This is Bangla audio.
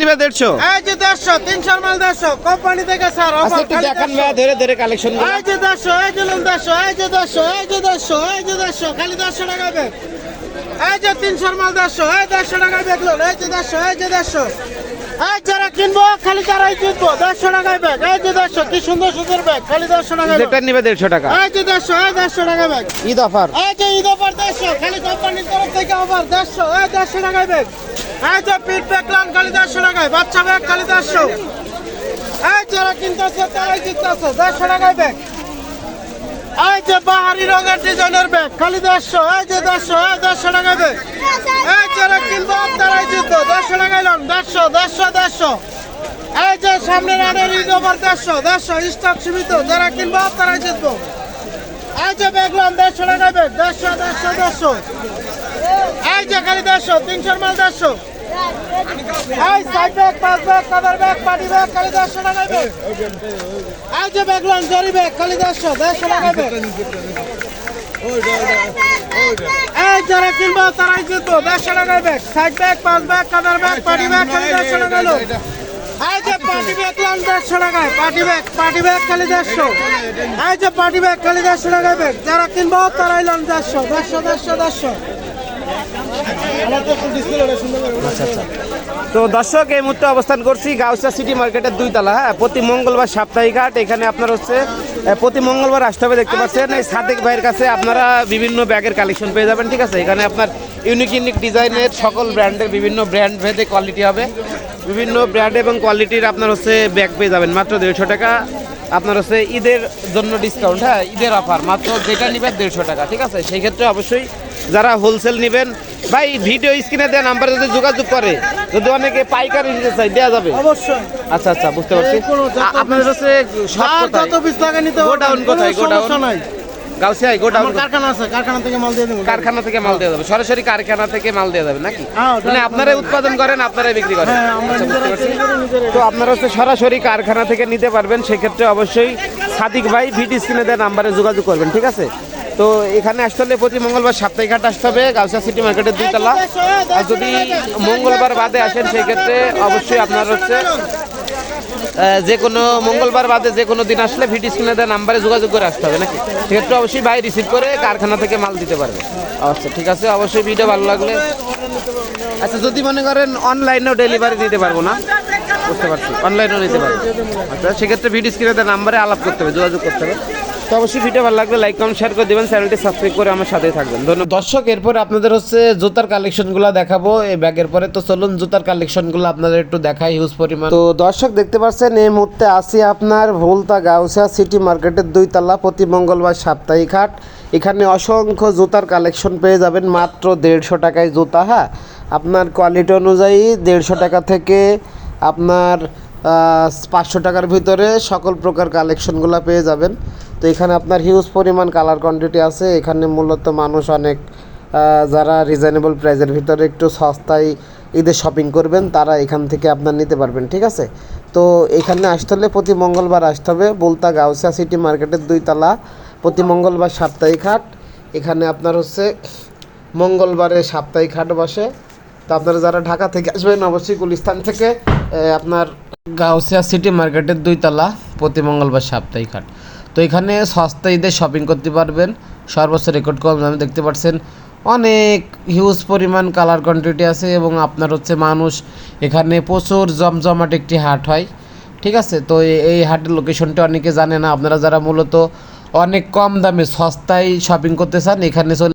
নিবে দেড়শো এই যে দেড়শো তিনশো মাল দেড়শো কোম্পানি থেকে স্যার আচ্ছা একটু দেখান ভাইয়া ধরে ধরে কালেকশন এই যে দেড়শো এই যে দেড়শো এই যে দেড়শো এই যে দেড়শো এই যে দেড়শো খালি দেড়শো টাকা বেগ এই যে তিনশো মাল দেড়শো এই দেড়শো টাকা বেগ লোন এই যে দেড়শো এই যে দেড়শো এই যারা কিনবো খালি তারাই জিতবো দেড়শো টাকায় ব্যাগ এই যে দেড়শো কি সুন্দর সুন্দর ব্যাগ খালি দেড়শো টাকা যেটা নিবে দেড়শো টাকা এই যে দেড়শো এই দেড়শো টাকা ব্যাগ ঈদ অফার এই যে ঈদ অফার দেড়শো খালি কোম্পানির তরফ থেকে অফার দেড়শো এই দেড়শো টাকায় ব্যাগ এই যে পিট ব্যাগ লান খালি দেড়শো টাকায়। বাচ্চা ব্যাগ, খালি দেড়শো। এই যারা কিনতেছে, তারাই জিততেছে দেড়শো টাকায় ব্যাগ। এই যে বাহারি রঙের ডিজাইনের ব্যাগ, খালি দেড়শো। এই যে দেড়শো, এই দেড়শো টাকায় ব্যাগ। এই যারা কিনবো, তারাই জিতবো। দেড়শো টাকায় লান, দেড়শো দেড়শো দেড়শো। এই যে সামনের আনের ঈদ অফার, দেড়শো দেড়শো। স্টক সীমিত, যারা কিনবো, তারাই জিতবো। এই যে দেখলাম দেড়শো টাকা ব্যাগ। দেড়শো দেড়শো দেড়শো। এই যে খালি দেড়শো, তিনশোর মাল দেড়শো। এই সাইড ব্যাগ, পাঁচ ব্যাগ কাদার ব্যাগ, পাটি ব্যাগ, খালি ব্যাগ এই যে জরি ব্যাগ দেড়শো টাকা ব্যাগ এই যারা কিনবো তারাই জিতবো, দেড়শো টাকা ব্যাগ। সাইড ব্যাগ, পাঁচ ব্যাগ কাদার ব্যাগ, পাটি ব্যাগ, খালি দেড়শো এই যে পার্টি লান পার্টি পার্টি খালি এই যে পার্টি ব্যাগ, খালি যারা কিনবো তারাই লান দেড়শো দেড়শো দেড়শো দেড়শো। আচ্ছা আচ্ছা। তো দর্শক, এই মুহূর্তে অবস্থান করছি গাউসা সিটি মার্কেটের দুই তলা হ্যাঁ প্রতি মঙ্গলবার সাপ্তাহিক হাট, এখানে আপনার হচ্ছে প্রতি মঙ্গলবার আসতে হবে, দেখতে পাচ্ছেন, এই সাদেক ভাইয়ের কাছে আপনারা বিভিন্ন ব্যাগের কালেকশন পেয়ে যাবেন, ঠিক আছে? এখানে আপনার ইউনিক ইউনিক ডিজাইনের সকল ব্র্যান্ডের বিভিন্ন ব্র্যান্ড ভেদে কোয়ালিটি হবে। বিভিন্ন ব্র্যান্ড এবং কোয়ালিটির আপনার হচ্ছে ব্যাগ পেয়ে যাবেন, মাত্র দেড়শো টাকা। আপনার হচ্ছে ঈদের জন্য ডিসকাউন্ট হ্যাঁ ঈদের অফার মাত্র যেটা নেবেন দেড়শো টাকা, ঠিক আছে? সেই ক্ষেত্রে অবশ্যই যারা হোলসেল নেবেন ভাই ভিডিও স্ক্রিনে দেওয়া নাম্বারে যদি যোগাযোগ করে যদি অনেকে পাইকারি নিতে চাই দেওয়া যাবে। অবশ্যই। আচ্ছা আচ্ছা বুঝতে পারছি। আপনাদের হচ্ছে সব কোথায়? যত পিস লাগে নিতে Go কোথায়? Go নাই। গাউসিয়াই গোডাউন কারখানা আছে কারখানা থেকে মাল দিয়ে দেবো। কারখানা থেকে মাল দেওয়া যাবে। সরাসরি কারখানা থেকে মাল দেওয়া যাবে নাকি? হ্যাঁ, মানে আপনারাই উৎপাদন করেন আপনারাই বিক্রি করেন। হ্যাঁ আচ্ছা, তো আপনারা হচ্ছে সরাসরি কারখানা থেকে নিতে পারবেন সেক্ষেত্রে অবশ্যই সাদিক ভাই ভিটি স্ক্রিনে দেওয়া নাম্বারে যোগাযোগ করবেন ঠিক আছে? তো এখানে আসতে হলে প্রতি মঙ্গলবার সাপ্তাহিক হাট আসতে হবে গাউসা সিটি মার্কেটের দুইতলা। আর যদি মঙ্গলবার বাদে আসেন, সেই ক্ষেত্রে অবশ্যই আপনার হচ্ছে যে কোনো মঙ্গলবার বাদে যে কোনো দিন আসলে ভিটি স্ক্রিনে নাম্বারে যোগাযোগ করে আসতে হবে নাকি? সেক্ষেত্রে অবশ্যই ভাই রিসিভ করে কারখানা থেকে মাল দিতে পারবে। আচ্ছা ঠিক আছে, অবশ্যই ভিডিও ভালো লাগলে আচ্ছা যদি মনে করেন অনলাইনেও ডেলিভারি দিতে পারব না, বুঝতে পারছি। অনলাইনেও নিতে পারব। আচ্ছা সেক্ষেত্রে ভিডিও স্ক্রিনে নাম্বারে আলাপ করতে হবে, যোগাযোগ করতে হবে। তো অবশ্যই ভিডিও ভালো লাগলে লাইক কমেন্ট শেয়ার করে দেবেন চ্যানেলটি সাবস্ক্রাইব করে আমার সাথেই থাকবেন। ধন্যবাদ। দর্শক এরপর আপনাদের হচ্ছে জুতার কালেকশনগুলো দেখাবো। এই ব্যাগের পরে তো চলুন জুতার কালেকশনগুলো আপনাদের একটু দেখাই হিউজ পরিমাণ। তো দর্শক দেখতে পাচ্ছেন এই মুহূর্তে আসি আপনার ভুলতা গাউসিয়া সিটি মার্কেটের দুই তলা প্রতি মঙ্গলবার সাপ্তাহিক হাট। এখানে অসংখ্য জুতার কালেকশন পেয়ে যাবেন মাত্র দেড়শো টাকায় জুতা হ্যাঁ? আপনার কোয়ালিটি অনুযায়ী দেড়শো টাকা থেকে আপনার পাঁচশো টাকার ভিতরে সকল প্রকার কালেকশনগুলো পেয়ে যাবেন। তো এখানে আপনার হিউজ পরিমাণ কালার কোয়ান্টিটি আছে। এখানে মূলত মানুষ অনেক যারা রিজনেবল প্রাইসের ভিতরে একটু সস্তায় ঈদের শপিং করবেন, তারা এখান থেকে আপনার নিতে পারবেন, ঠিক আছে? তো এখানে আসতে হলে প্রতি মঙ্গলবার আসতে হবে। বলতা গাউসিয়া সিটি মার্কেটের দুই তলা প্রতি মঙ্গলবার সাপ্তাহিক হাট। এখানে আপনার হচ্ছে মঙ্গলবারে সাপ্তাহিক হাট বসে। তো আপনারা যারা ঢাকা থেকে আসবেন, অবশ্যই গুলিস্তান থেকে আপনার গাউসিয়া সিটি মার্কেটের দুই তলা প্রতি মঙ্গলবার সাপ্তাহিক হাট। তো এখানে সস্তা ঈদের শপিং করতে পারবেন। সর্বোচ্চ রেকর্ড কম দামে দেখতে পাচ্ছেন। অনেক হিউজ পরিমাণ কালার কোয়ান্টিটি আছে এবং আপনার হচ্ছে মানুষ এখানে প্রচুর জমজমাট একটি হাট হয়। ঠিক আছে? তো এই হাটের লোকেশনটা অনেকে জানে না। আপনারা যারা মূলত অনেক কম দামে সস্তায় শপিং করতে চান, এখানে চলে